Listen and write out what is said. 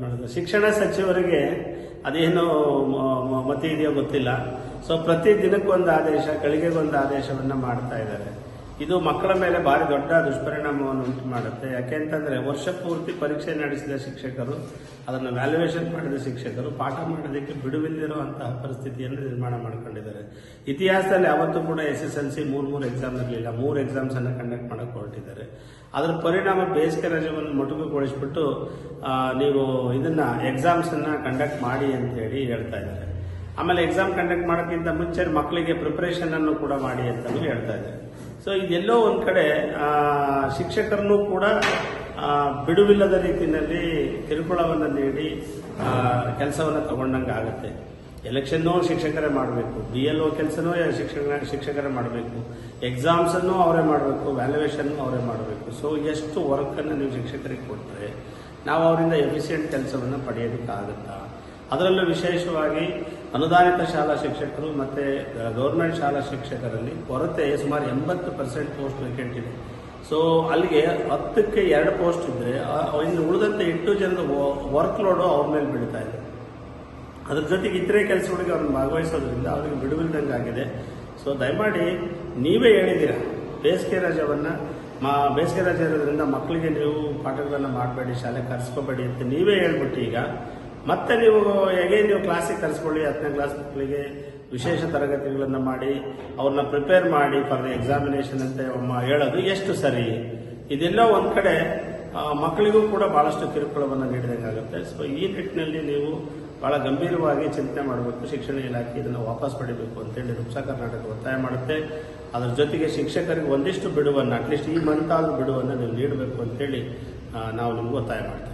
ಮಾಡಿದ್ರು ಶಿಕ್ಷಣ ಸಚಿವರಿಗೆ ಅದೇನು ಮತಿ ಇದೆಯೋ ಗೊತ್ತಿಲ್ಲ. ಸೊ ಪ್ರತಿ ದಿನಕ್ಕೊಂದು ಆದೇಶ ಗಳಿಗೆಗೊಂದು ಆದೇಶವನ್ನು ಮಾಡ್ತಾ ಇದ್ದಾರೆ. ಇದು ಮಕ್ಕಳ ಮೇಲೆ ಭಾರಿ ದೊಡ್ಡ ದುಷ್ಪರಿಣಾಮವನ್ನು ಉಂಟು ಮಾಡುತ್ತೆ ಯಾಕೆಂತಂದ್ರೆ ವರ್ಷ ಪೂರ್ತಿ ಪರೀಕ್ಷೆ ನಡೆಸಿದ ಶಿಕ್ಷಕರು, ಅದನ್ನು ವ್ಯಾಲ್ಯೂಯೇಷನ್ ಮಾಡಿದ ಶಿಕ್ಷಕರು, ಪಾಠ ಮಾಡೋದಕ್ಕೆ ಬಿಡುವಿಲ್ಲದಿರುವಂತಹ ಪರಿಸ್ಥಿತಿಯನ್ನು ನಿರ್ಮಾಣ ಮಾಡ್ಕೊಂಡಿದ್ದಾರೆ. ಇತಿಹಾಸದಲ್ಲಿ ಅವತ್ತು ಕೂಡ ಎಸ್ ಎಸ್ ಎಲ್ ಸಿ ಮೂರು ಮೂರು ಎಕ್ಸಾಮ್ ಇರಲಿಲ್ಲ. ಮೂರು ಎಕ್ಸಾಮ್ಸ್ ಅನ್ನು ಕಂಡಕ್ಟ್ ಮಾಡಕ್ಕೆ ಹೊರಟಿದ್ದಾರೆ. ಅದರ ಪರಿಣಾಮ ಬೇಸಿಗೆ ರಜೆಯನ್ನು ಮೊಟಕುಗೊಳಿಸ್ಬಿಟ್ಟು ನೀವು ಇದನ್ನು ಎಕ್ಸಾಮ್ಸ್ ಅನ್ನ ಕಂಡಕ್ಟ್ ಮಾಡಿ ಅಂತ ಹೇಳಿ ಹೇಳ್ತಾ ಇದ್ದಾರೆ. ಆಮೇಲೆ ಎಕ್ಸಾಮ್ ಕಂಡಕ್ಟ್ ಮಾಡೋಕ್ಕಿಂತ ಮುಂಚೆ ಮಕ್ಕಳಿಗೆ ಪ್ರಿಪರೇಷನ್ ಅನ್ನು ಕೂಡ ಮಾಡಿ ಅಂತಲೂ ಹೇಳ್ತಾ ಇದ್ದಾರೆ. ಸೊ ಇದೆಲ್ಲೋ ಒಂದು ಕಡೆ ಶಿಕ್ಷಕರನ್ನು ಕೂಡ ಬಿಡುವಿಲ್ಲದ ರೀತಿಯಲ್ಲಿ ಕಿರುಕುಳವನ್ನು ನೀಡಿ ಕೆಲಸವನ್ನು ತಗೊಂಡಂಗೆ ಆಗುತ್ತೆ. ಎಲೆಕ್ಷನ್ನು ಶಿಕ್ಷಕರೇ ಮಾಡಬೇಕು. ಬಿ ಎಲ್ ಒ ಕೆಲಸನೂ ಶಿಕ್ಷಕ, ಶಿಕ್ಷಕರೇ ಮಾಡಬೇಕು. ಎಕ್ಸಾಮ್ಸ್ ಅನ್ನು ಅವರೇ ಮಾಡಬೇಕು. ವ್ಯಾಲ್ಯೂಯೇಷನ್ ಅವರೇ ಮಾಡಬೇಕು. ಸೊ ಎಷ್ಟು ವರ್ಕನ್ನು ನೀವು ಶಿಕ್ಷಕರಿಗೆ ಕೊಟ್ಟರೆ ನಾವು ಅವರಿಂದ ಎಫಿಷಿಯೆಂಟ್ ಕೆಲಸವನ್ನು ಪಡೆಯೋದಕ್ಕಾಗುತ್ತಾ? ಅದರಲ್ಲೂ ವಿಶೇಷವಾಗಿ ಅನುದಾನಿತ ಶಾಲಾ ಶಿಕ್ಷಕರು ಮತ್ತು ಗೌರ್ಮೆಂಟ್ ಶಾಲಾ ಶಿಕ್ಷಕರಲ್ಲಿ ಕೊರತೆ ಸುಮಾರು ಎಂಬತ್ತು ಪರ್ಸೆಂಟ್ ಪೋಸ್ಟ್ ವೇಕೆಂಟ್ ಇದೆ. ಸೊ ಅಲ್ಲಿಗೆ ಹತ್ತಕ್ಕೆ ಎರಡು ಪೋಸ್ಟ್ ಇದ್ದರೆ ಇನ್ನು ಉಳಿದಂತೆ ಎಂಟು ಜನದ ವರ್ಕ್ ಲೋಡು ಅವ್ರ ಮೇಲೆ ಬೀಳ್ತಾ ಇದೆ. ಅದ್ರ ಜೊತೆಗೆ ಇತರೆ ಕೆಲಸಗಳಿಗೆ ಅವ್ರನ್ನ ಭಾಗವಹಿಸೋದ್ರಿಂದ ಅವ್ರಿಗೆ ಬಿಡುವಿಲ್ದಂಗೆ ಆಗಿದೆ. ಸೊ ದಯಮಾಡಿ ನೀವೇ ಹೇಳಿದ್ದೀರಾ, ಬೇಸಿಗೆ ರಜವನ್ನು, ಮಾ, ಬೇಸಿಗೆ ರಜೆ ಇರೋದ್ರಿಂದ ಮಕ್ಕಳಿಗೆ ನೀವು ಪಾಠಗಳನ್ನು ಮಾಡಬೇಡಿ, ಶಾಲೆ ಕರೆಸ್ಕೋಬೇಡಿ ಅಂತ ನೀವೇ ಹೇಳ್ಬಿಟ್ಟು ಈಗ ಮತ್ತೆ ನೀವು ಹೇಗೆ ನೀವು ಕ್ಲಾಸಿಗೆ ಕರೆಸ್ಕೊಳ್ಳಿ, ಹತ್ತನೇ ಕ್ಲಾಸ್ ಮಕ್ಕಳಿಗೆ ವಿಶೇಷ ತರಗತಿಗಳನ್ನು ಮಾಡಿ, ಅವ್ರನ್ನ ಪ್ರಿಪೇರ್ ಮಾಡಿ ಫಾರ್ ಎಕ್ಸಾಮಿನೇಷನ್ ಅಂತ ಹೇಳೋದು ಎಷ್ಟು ಸರಿ? ಇದೆಲ್ಲ ಒಂದು ಕಡೆ ಮಕ್ಕಳಿಗೂ ಕೂಡ ಬಹಳಷ್ಟು ಕಿರುಕುಳವನ್ನು ನೀಡಿದಂಗಾಗುತ್ತೆ ಸೊ ಈ ನಿಟ್ಟಿನಲ್ಲಿ ನೀವು ಬಹಳ ಗಂಭೀರವಾಗಿ ಚಿಂತನೆ ಮಾಡಬೇಕು, ಶಿಕ್ಷಣ ಇಲಾಖೆ ಇದನ್ನು ವಾಪಸ್ ಪಡಿಬೇಕು ಅಂತೇಳಿ ರುಪ್ಸಾ ಕರ್ನಾಟಕ ಒತ್ತಾಯ ಮಾಡುತ್ತೆ. ಅದರ ಜೊತೆಗೆ ಶಿಕ್ಷಕರಿಗೆ ಒಂದಿಷ್ಟು ಬಿಡುವನ್ನು ಅಟ್ಲೀಸ್ಟ್ ಈ ಮಂತ್ ಆದ್ರೂ ಬಿಡುವನ್ನು ನೀವು ನೀಡಬೇಕು ಅಂತೇಳಿ ನಾವು ನಿಮ್ಗೆ ಒತ್ತಾಯ ಮಾಡ್ತೀವಿ.